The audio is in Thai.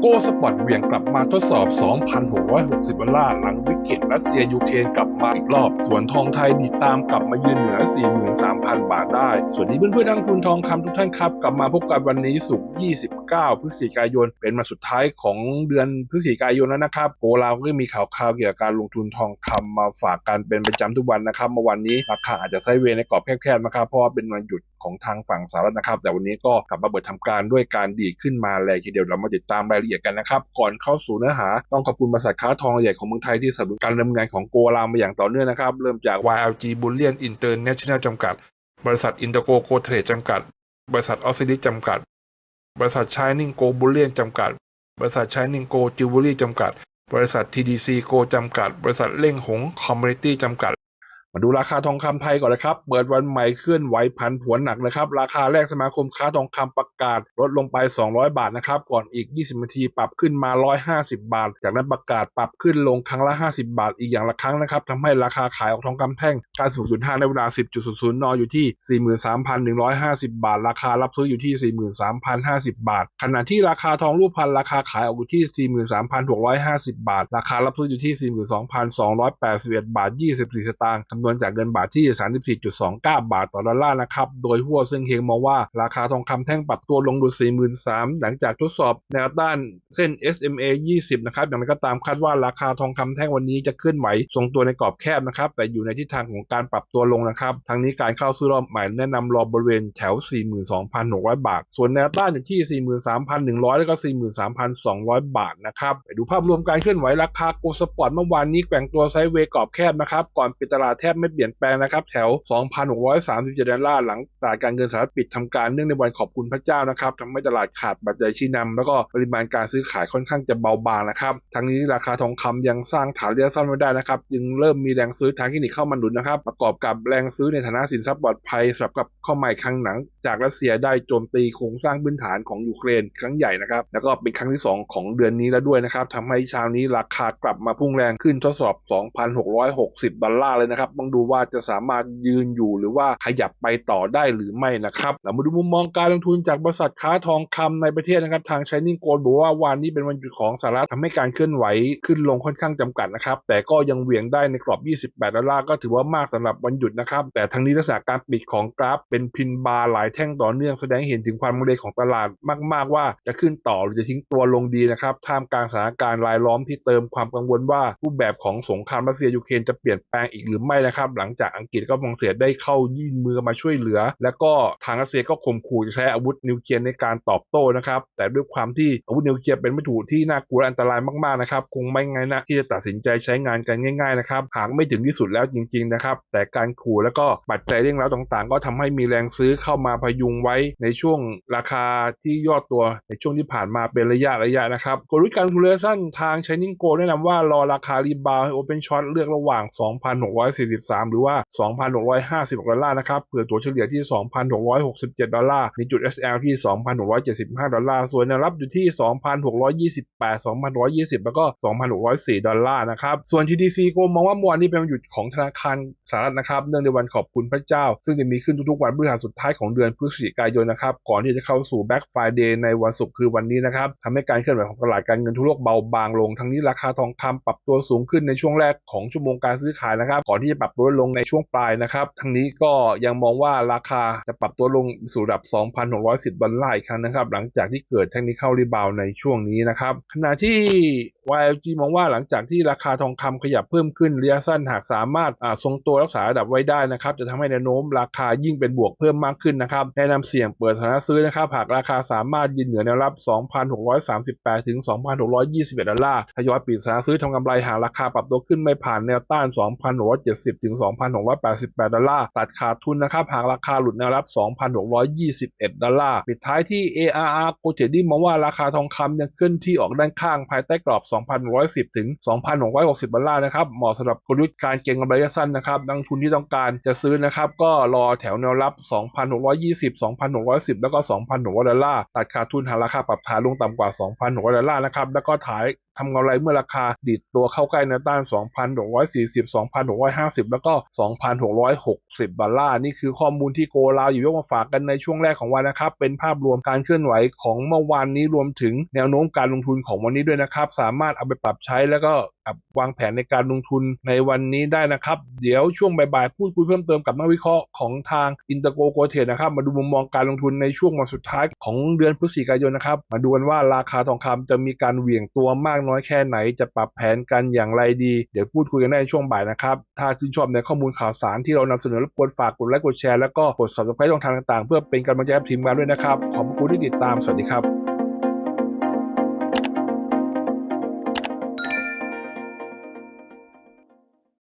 โกสปอร์ตเวี่ยงกลับมาทดสอบ 2,660 ดอลลาร์ หลังวิกฤตรัสเซียยูเครนกลับมาอีกรอบ ส่วนทองไทยดีตามกลับมายืนเหนือ 43,000 บาทได้ ส่วัสดีเพื่อนๆนักลงทุนทองคำทุกท่านครับ กลับมาพบกันวันนี้ศุกร์29 พฤศจิกายน เป็นมาสุดท้ายของเดือนพฤศจิกายนแล้วนะครับ โกลาวก็มีข่าวคราวเกี่ยวกับการลงทุนทองคำมาฝากกันเป็นประจำทุกวันนะครับเมื่อวันนี้ราคาอาจจะไซเวในกรอบแคบๆนะครับเพราะว่าเป็นวันหยุดของทางฝั่งสหรัฐนะครับ แต่วันนี้ก็กลับมาเปิดทำการด้วยการดีขึ้นมาแรงทีเดียวเรามาติดตามรายละเอียดกันนะครับ ก่อนเข้าสู่เนื้อหา ต้องขอบคุณบริษัทค้าทองใหญ่ของเมืองไทยที่สนับสนุนการดำเนินงานของโกลาวมาอย่างต่อเนื่องนะครับ เริ่มจาก YLG Bullion International จำกัด บริษัทอินเตอร์โกโกเทรดจำกัด บริษัทออสซิลิจำกัด บริษัท Shining Go Bullion จำกัด บริษัท Shining Go Jewelry จำกัด บริษัท TDC Go จำกัด บริษัทเล่งหงคอมมูนิตี้จำกัด มาดูราคาทองคำไทยก่อนนะครับ เปิดวันใหม่เคลื่อนไหวผันผวนหนักนะครับ ราคาแรกสมาคมค้าทองคำประกาศลดลงไป 200 บาทนะครับ ก่อนอีก 20 นาทีปรับขึ้นมา 150 บาท จากนั้นประกาศปรับขึ้นลงครั้งละ 50 บาท อีกอย่างละครั้งนะครับทำให้ราคาขายออกทองคำแท่งการสูงสุด5ในเวลา 10.00 น อยู่ที่ 43,150 บาท ราคารับซื้ออยู่ที่ 43,050 บาท ขณะที่ราคาทองรูปพรรณราคาขายออกอยู่ที่ 43,650 บาท ราคารับซื้ออยู่ที่ 42,281 บาท 24 สตางค์นวณจากเงินบาทที่ 34.29 บาทต่อดอลลาร์นะครับ โดยหัวซึ่งเฮงมองว่าราคาทองคำแท่งปรับตัวลงดู 43,000 หลังจากทดสอบแนวต้านเส้น SMA 20 นะครับ อย่างไรก็ตามคาดว่าราคาทองคำแท่งวันนี้จะเคลื่อนไหวทรงตัวในกรอบแคบนะครับ แต่อยู่ในทิศทางของการปรับตัวลงนะครับ ทั้งนี้การเข้าซื้อรอบใหม่แนะนำรอบริเวณแถว 42,600 บาท ส่วนแนวต้านอยู่ที่ 43,100 แล้วก็ 43,200 บาทนะครับ ไปดูภาพรวมการเคลื่อนไหวราคาโกลด์สปอร์ตเมื่อวานนี้แกว่งตัวไซด์เวย์กรอบแคบนะครับ ก่อนปิดตลาดแทบไม่เปลี่ยนแปลงนะครับ แถว 2,637ดอลลาร์หลังตลาดการเงินสหรัฐปิดทำการเนื่องในวันขอบคุณพระเจ้านะครับทำให้ตลาดขาดปัจจัยชี้นำแล้วก็ปริมาณการซื้อขายค่อนข้างจะเบาบางนะครับทั้งนี้ราคาทองคำยังสร้างฐานเระยะสั้นไว้ได้นะครับจึงเริ่มมีแรงซื้อทางเทคนิคเข้ามาหนุนนะครับประกอบกับแรงซื้อในฐานะสินทรัพย์ปลอดภัยสำหรับกับเข้ามาอีกครั้งหนัง จากรัสเซียได้โจมตีโครงสร้างพื้นฐานของยูเครนครั้งใหญ่นะครับแล้วก็เป็นครั้งที่ 2 ของเดือนนี้แล้วด้วยนะครับทำให้เช้านี้ราคากลับมาพุ่งแรงขึ้นทดสอบ 2,660 ดอลลาร์เลยนะครับต้องดูว่าจะสามารถยืนอยู่หรือว่าขยับไปต่อได้หรือไม่นะครับเรามาดูมุมมองการลงทุนจากบริษัทค้าทองคำในประเทศนะครับทาง Shining Gold บอกว่าวันนี้เป็นวันหยุดของสหรัฐทำให้การเคลื่อนไหวขึ้นลงค่อนข้างจำกัดนะครับแต่ก็ยังเหวี่ยงได้ในกรอบ 28 ดอลลาร์ก็ถือว่ามากสำหรับวันหยุดนะครับแต่ทั้งนี้ลักษณะการปิดของกราฟเป็นพินบาร์หลายแท่งต่อเนื่องแสดงให้เห็นถึงความโมเลของตลาดมาก ๆ ว่าจะขึ้นต่อหรือจะทิ้งตัวลงดีนะครับท่ามกลางสถานการณ์รายล้อมที่เติมความกังวลว่ารูปแบบของสงครามรัสเซียยูเครนจะเปลี่ยนแปลงอีกหรือไม่นะครับหลังจากอังกฤษก็ฝรั่งเศสได้เข้ายื่นมือมาช่วยเหลือ แล้วก็ทางรัสเซียก็ข่มขู่จะใช้อาวุธนิวเคลียร์ในการตอบโต้นะครับแต่ด้วยความที่อาวุธนิวเคลียร์เป็นวัตถุที่น่ากลัวอันตรายมากๆนะครับคงไม่ง่ายนะที่จะตัดสินใจใช้งานกันง่ายๆนะครับหากไม่ถึงที่สุดแล้วจริงๆนะครับแต่การขู่แล้วก็ปัจจัยเร่งร้าต่างๆ ก็ทำให้มีแรงซื้อเข้ามาพยุงไว้ในช่วงราคาที่ยอดตัวในช่วงที่ผ่านมาเป็นระยะระยะนะครับกลยุทธ์การลงทุนระยะสั้นทาง Shining Go แนะนำว่ารอราคารีบาวให้ Open Short เลือกระหว่าง2,643 หรือว่า 2,650ดอลลาร์นะครับเผื่อตัวเฉลี่ยที่ 2,667 ดอลลาร์มีจุด SL ที่ 2,675 ดอลลาร์ ส่วนแนวรับอยู่ที่ 2,628 2,620 แล้วก็ 2,604 ดอลลาร์นะครับ ส่วน TDC ก็มองว่าเมื่อวานนี้เป็นวันหยุดของธนาคารสหรัฐนะครับ เนื่องในวันขอบคุณพระเจ้า ซึ่งจะมีขึ้นทุกๆวันพฤหัสสุดท้ายของเดือนพฤศจิกายนนะครับ ก่อนที่จะเข้าสู่ Black Friday ในวันศุกร์คือวันนี้นะครับทำให้การเคลื่อนไหวของตลาดการเงินทั่วโลกเบาบางลง ทั้งนี้ราคาทองคำปรับตัวสูงขึ้นในช่วงแรกของชั่วโมงการซื้อขายนะครับ ก่อนที่จะปรับับตัวลงในช่วงปลายนะครับทั้งนี้ก็ยังมองว่าราคาจะปรับตัวลงสู่ระดับ 2,610 ดอลลาร์อีกครั้งนะครับหลังจากที่เกิดเทคนิคเข้ารีบาวในช่วงนี้นะครับขณะที่ YLG มองว่าหลังจากที่ราคาทองคำขยับเพิ่มขึ้นระยะสั้นหากสามารถทรงตัวรักษาระดับไว้ได้นะครับจะทำให้แนวโน้มราคายิ่งเป็นบวกเพิ่มมากขึ้นนะครับแนะนำเสี่ยงเปิดสถานะซื้อนะครับหากราคาสามารถยืนเหนือแนวรับ 2,638 ถึง 2,621 ดอลลาร์ทยอยปิดสถานะซื้อทำกำไรหากราคาปรับตัวขึ้นไม่ผ่านแนวต้าน 2,670ถึง 2,688 ดอลลาร์ ตัดขาดทุนนะครับ หากราคาหลุดแนวรับ 2,621 ดอลลาร์ ปิดท้ายที่ ARR โกเจดี้มองว่าราคาทองคำยังขึ้นที่ออกด้านข้างภายใต้กรอบ 2,110 ถึง 2,660 ดอลลาร์นะครับ เหมาะสำหรับกลยุทธ์การเก็งกำไรระยะสั้นนะครับ นักลงทุนที่ต้องการจะซื้อนะครับก็รอแถวแนวรับ 2,620 2,610 แล้วก็ 2,600 ดอลลาร์ ตัดขาดทุนหากราคาปรับฐานลงต่ำกว่า 2,600 ดอลลาร์นะครับ แล้วก็ถ่าย ทำกำไรเมื่อราคาดิดตัวเข้าใกล้แนวต้าน 2,640 2,650 แล้วก็ 2,660 ดอลลาร์นี่คือข้อมูลที่โกลาวอยู่ยกมาฝากกันในช่วงแรกของวันนะครับ เป็นภาพรวมการเคลื่อนไหวของเมื่อวานนี้รวมถึงแนวโน้มการลงทุนของวันนี้ด้วยนะครับ สามารถเอาไปปรับใช้แล้วก็ วางแผนในการลงทุนในวันนี้ได้นะครับ เดี๋ยวช่วงบ่ายๆพูดคุยเพิ่มเติมกับนักวิเคราะห์ของทางอินเตอร์โกโกเทนะครับ มาดูมุมมองการลงทุนในช่วงวันสุดท้ายของเดือนพฤศจิกายนนะครับ มาดูกันว่าราคาทองคำจะมีการเหวี่ยงตัวมากน้อยแค่ไหน จะปรับแผนกันอย่างไรดี เดี๋ยวพูดคุยกันได้ในช่วงบ่ายนะครับ ถ้าชื่นชอบในข้อมูลข่าวสารที่เรานำเสนอรบกวนฝากกดไลค์กดแชร์แล้วก็กด subscribe ช่องทางต่างๆ เพื่อเป็นกำลังใจให้ทีมงานด้วยนะครับ ขอบคุณที่ติดตาม สวัสดีครับ